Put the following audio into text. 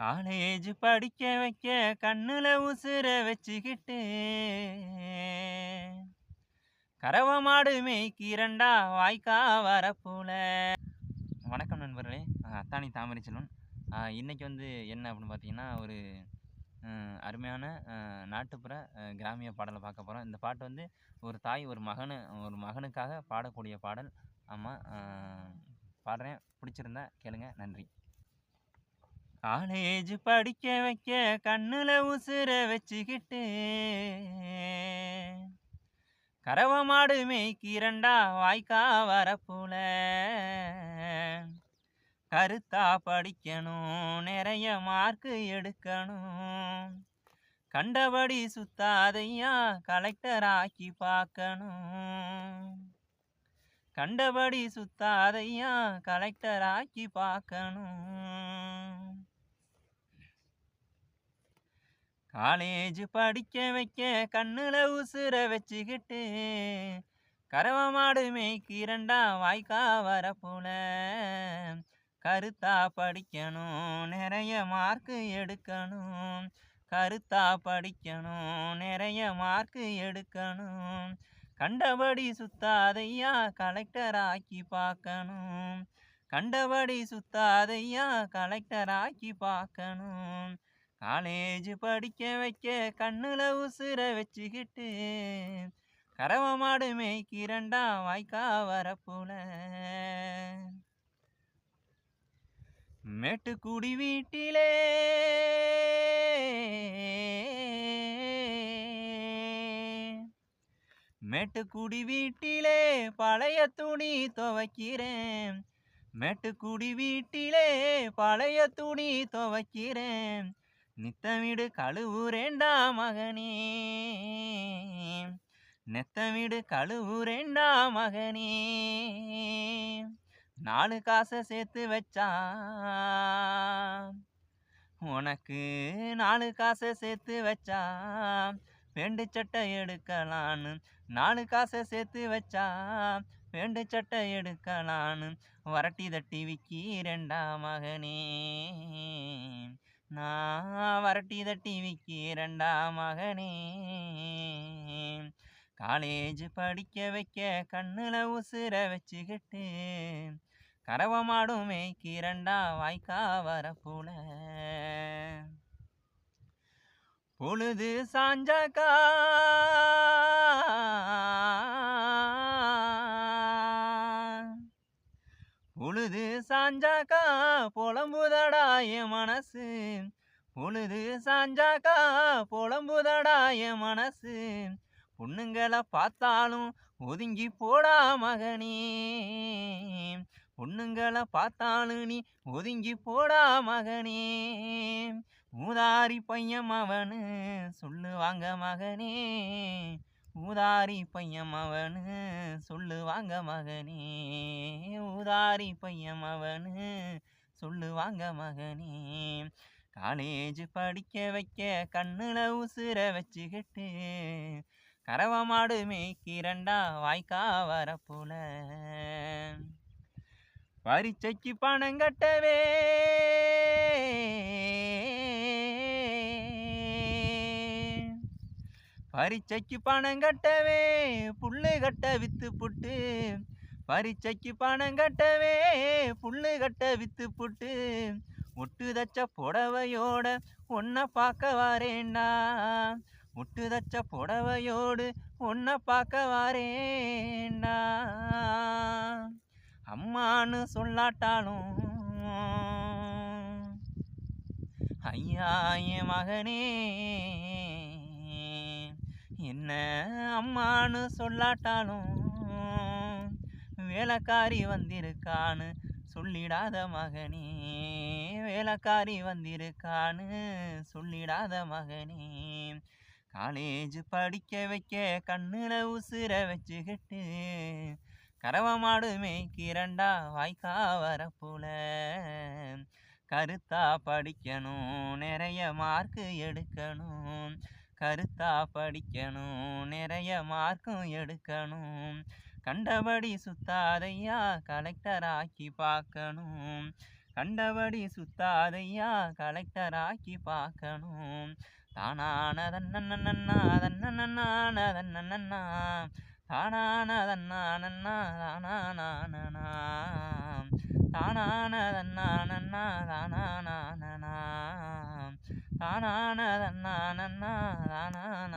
College படிக்க வைக்க கண்ணுல உசுர வச்சுக்கிட்டு கறவ மாடு மேய்க்கிறண்டா வாய்க்கா வரப்போல வணக்கம் நண்பர்களே. அத்தானி தாமரை செல்வன். இன்றைக்கி வந்து என்ன அப்படின்னு பார்த்தீங்கன்னா ஒரு அருமையான நாட்டுப்புற கிராமிய பாடலை பார்க்க போகிறோம் இந்த பாட்டு வந்து ஒரு தாய் ஒரு மகனு ஒரு மகனுக்காக பாடக்கூடிய பாடல். ஆமாம் பாடுறேன். பிடிச்சிருந்தா கேளுங்க. நன்றி. காலேஜ் படிக்க வைக்க கண்ணுல உசுர வச்சுக்கிட்டு கறவ மாடு மேய்க்கிறண்டா வாய்க்கா வரப்போல கருத்தா படிக்கணும் நிறைய மார்க்கு எடுக்கணும். கண்டபடி சுத்தாதையா கலெக்டர் ஆக்கி பார்க்கணும். கண்டபடி சுத்தாதையா கலெக்டர் ஆக்கி பார்க்கணும். காலேஜ் படிக்க வைக்க கண்ணுல உசுர வச்சுக்கிட்டு கரவ மாடு மேய்க்கிறண்டா வாய்க்கா வரப்புல கருத்தா படிக்கணும் நிறைய மார்க்கு எடுக்கணும். கருத்தா படிக்கணும் நிறைய மார்க்கு எடுக்கணும். கண்டபடி சுத்தாதையா கலெக்டர் ஆக்கி பார்க்கணும் கண்டபடி சுத்தாதையா கலெக்டர் ஆக்கி பார்க்கணும் காலேஜ் படிக்க வைக்க கண்ணுல உசுர வச்சுக்கிட்டு கரவ மாடு மேய்க்கிறண்டா வாய்க்கா வரப்புல மேட்டுக்குடி வீட்டிலே மேட்டுக்குடி வீட்டிலே பழைய துணி துவைக்கிறேன். மேட்டுக்குடி வீட்டிலே பழைய துணி துவைக்கிறேன். நித்தமிடு கழுவுரேண்டா மகனே. நெத்தமிடு கழுவுரேண்டா மகனே. நாலு காசை சேர்த்து வச்சா உனக்கு நாலு காசை சேர்த்து வச்சா பெண்டு சட்டை எடுக்கலான்னு. நாலு காசை சேர்த்து வச்சா பெண்டு சட்டை எடுக்கலான்னு. வரட்டி தட்டி விற்கிறேண்டா மகனே. நான் வரட்டி தட்டி விற்கிறேண்டா மகனே. காலேஜ் படிக்க வைக்க கண்ணுல உசுர வச்சுக்கிட்டு கறவ மாடும் மேய்க்கிறண்டா வாய்க்கா போல. பொழுது சாஞ்சாக்கா சாஞ்சாக்கா புலம்புதடா என் மனசு. பொழுது சாஞ்சாக்கா புலம்புதடா என் மனசு. பொண்ணுங்களை பார்த்தாலும் ஒதுங்கி போடா மகனே. பொண்ணுங்களை பார்த்தாலும் நீ ஒதுங்கி போடா மகனே. மூதாரி பையன் அவனு சொல்லுவாங்க மகனே. ஊதாரி பையன் அவனு சொல்லுவாங்க மகனே. ஊதாரி பையன் அவனு சொல்லுவாங்க மகனே. காலேஜ் படிக்க வைக்க கண்ணுல உசுர வச்சுக்கிட்டு கறவ மாடு மேய்க்கிறண்டா வாய்க்கா வரப்புல பரீட்சைக்கு பணம் கட்டவே பரீட்சைக்கு பணம் கட்டவே புல்லு கட்ட வித்து புட்டு. பரீட்சைக்கு பணம் கட்டவே புல்லு கட்ட வித்து புட்டு. ஒட்டு தச்ச புடவையோட ஒன்ன பார்க்க வரேண்டா ஒட்டு தச்ச புடவையோடு ஒன்ன பார்க்க வரேண்டா அம்மான்னு சொல்லாட்டாலும் ஐயா என் மகனே. என்ன அம்மான்னு சொல்லாட்டாலும் வேலைக்காரி வந்திருக்கான்னு சொல்லிடாத மகனே வேலைக்காரி வந்திருக்கான்னு சொல்லிடாத மகனே. காலேஜ் படிக்க வைக்க கண்ணில் உசுர வச்சுக்கிட்டு கறவ மாடு மேய்க்கிறண்டா வாய்க்கா வரப்புல கருத்தா படிக்கணும் நிறைய மார்க்கு எடுக்கணும். கருத்தா படிக்கணும் நிறைய மார்க்கும் எடுக்கணும். கண்டபடி சுத்தாதையா கலெக்டர் ஆக்கி பார்க்கணும். கண்டபடி சுத்தாதையா கலெக்டர் ஆக்கி பார்க்கணும் தானானதன்னா தன்னா தானானதன்னா தானானா தானானதன்னா தானானா தானான தன்னா நன்னா தானான